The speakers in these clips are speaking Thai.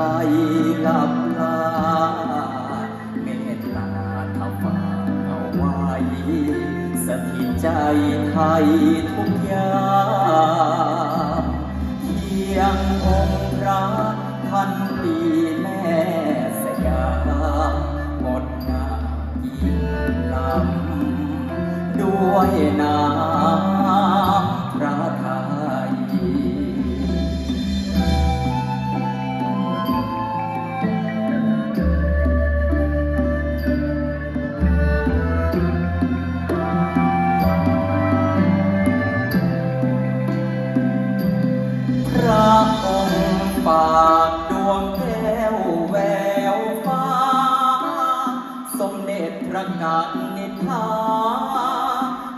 ลหลับลาเมตตาทำฝาเอาไว้ สถิตใจไทยทุกยางเพียงองค์พระพันปีแม่สยามหมดหน้ายิ่งลำด้วยน้ำากดวงแก้วแววฟ้า สมเด็จพระกนิษฐา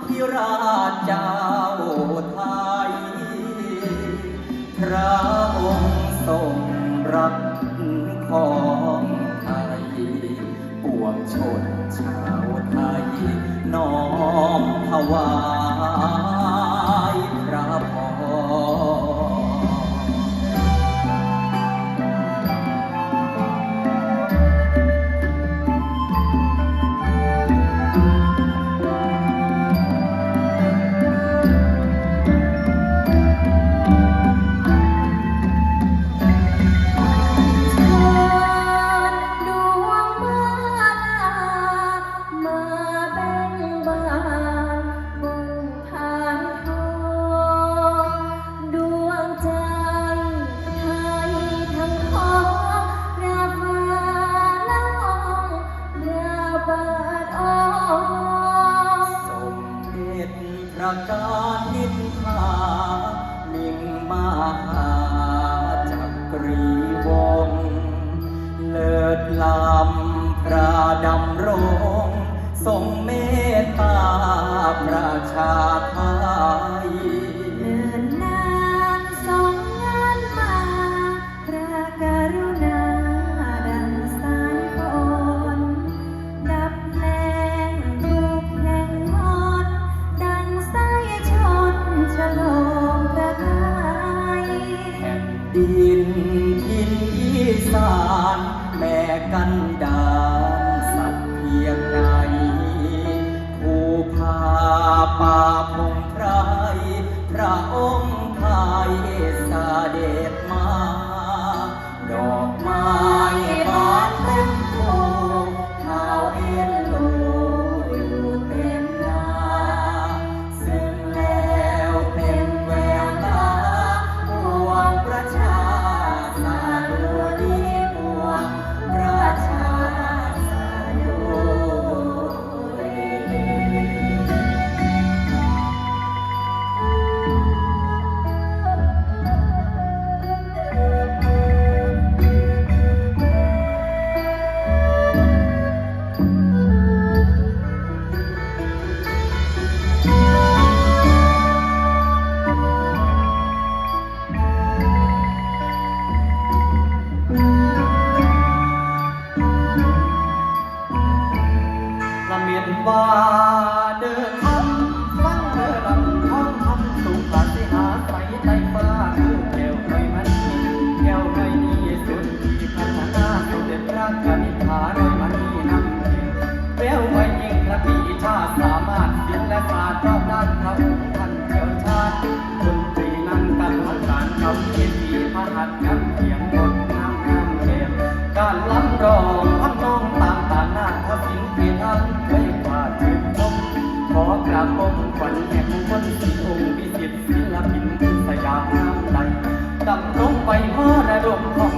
ธิราชเจ้าไทย พระองค์ทรงรักของไทยปวงชนชาวไทย น้อมถวาย จักรีวง เลิศลำพระดำรงทรงเมตตาประชาไทย กันดา พีพระหันเสียงคนทามงามเกมการล้ำรองพันน้องตามตาหน้าทศิลป์ที่ทำเคยกว่าชื่นชมขอกราบปมขวัญแห่งคนที่องค์วิสิตศิลปินสยามน้ำใจดำรงไปมรดกของ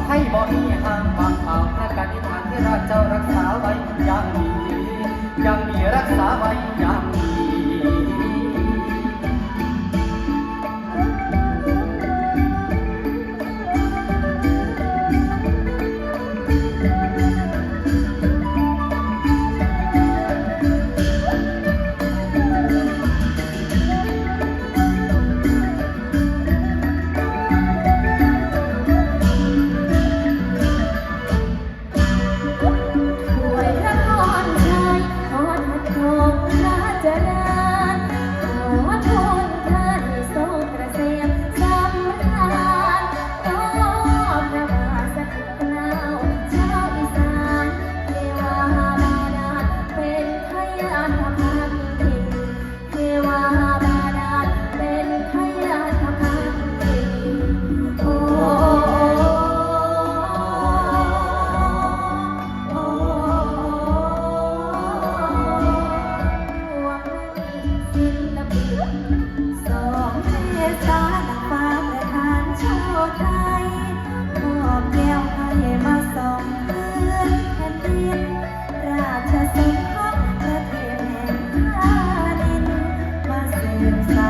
Thank you.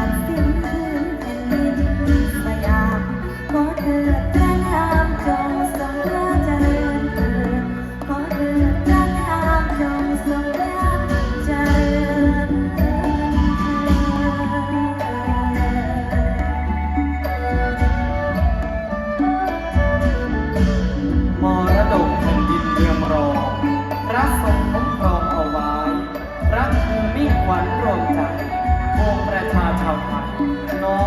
ร